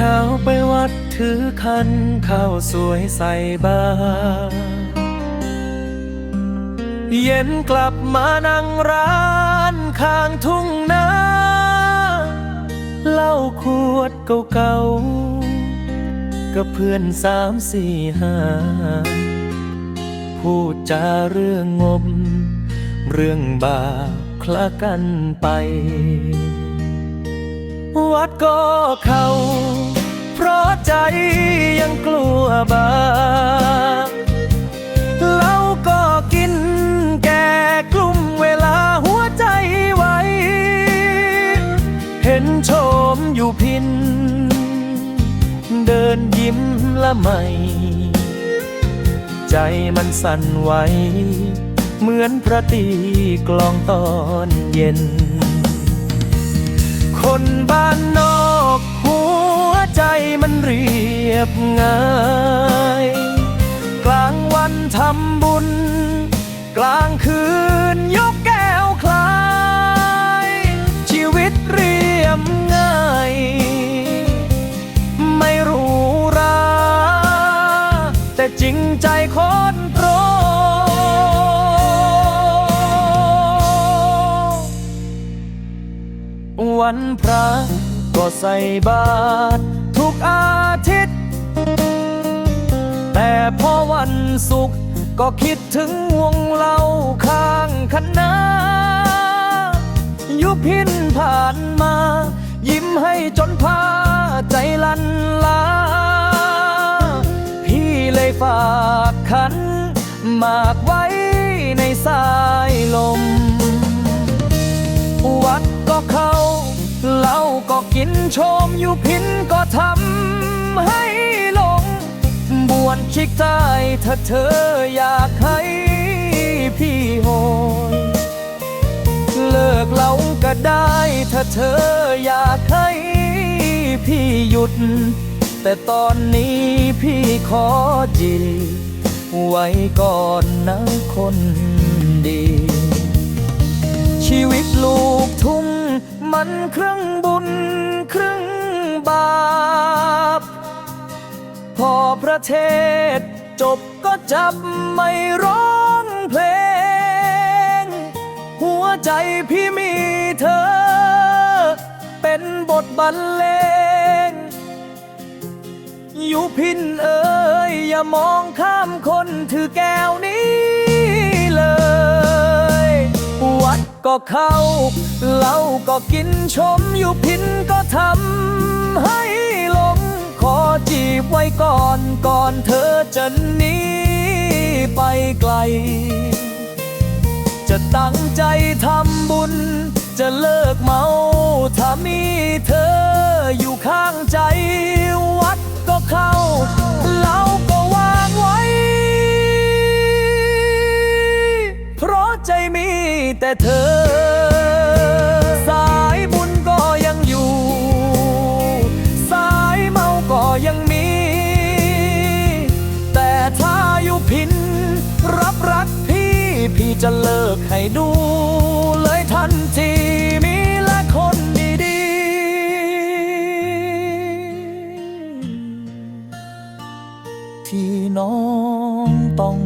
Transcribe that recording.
ช้าไปวัดถือคันข้าวสวยใส่บาเย็นกลับมานั่งร้านข้างทุ่งนาเหล้าขวดเก่าๆกับเพื่อนสามสี่ห้าพูดจาเรื่องงม เรื่องบาปคละกันไป วัดก็เข้าเพรา ใจยังกลัวบาปเหล้าก็กินแก่กลุ่มเวลาหัวใจไวเห็นโชมอยู่พิน เดินยิ้มละไม่ใจมันสั่นไหวเหมือนพระตีกลองตอนเย็น คนบ้านนอกหัวใจมัน ยบง่าย กลางวันทำบุญ กลางคืนยกแก้วคลาย ชีวิตเรียบง่าย ไม่รู้รา แต่จริงใจคนโปรวันพระก็ใส่บาตรทุกอาท แต่พอวันศุกร์ก็คิดถึงวงเล่าข้างคณะยุพินผ่านมา ยิ้มให้จนพาใจลันลา พี่เลยฝากขันหมากไว้ในสายลม วัดก็เข้าเหล้าก็กินชมยู่พินก็ทำให้ล วนชิกใต้ถ้าเธออยากให้พี่โหยเลิกเล้าก็ได้ถ้าเธออยากให้พี่หยุด แต่ตอนนี้พี่ขอจีไว้ก่อนนะคนดี ชีวิตลูกทุ่งมันครึ่งบุญ พอประเทศ จบก็จับไม่ร้องเพลง หัวใจพี่มีเธอ เป็นบทบรรเลงอยู่พินเอ่ยอย่ามองข้ามคนถือแก้วนี้เลย วัดก็เข้าเหล้าก็กินชมอยู่พินก็ทำ ว้ก่อนก่อนเธอจะหนีไปไกล จะตั้งใจทำบุญ จะเลิกเมาถ้ามีเธออยู่ข้างใจ วัดก็เข้าเหลาก็วางไว้ เพราะใจมีแต่เธอ กให้ดูเลยทันทีมีและคนดีๆ ที่น้องต้อง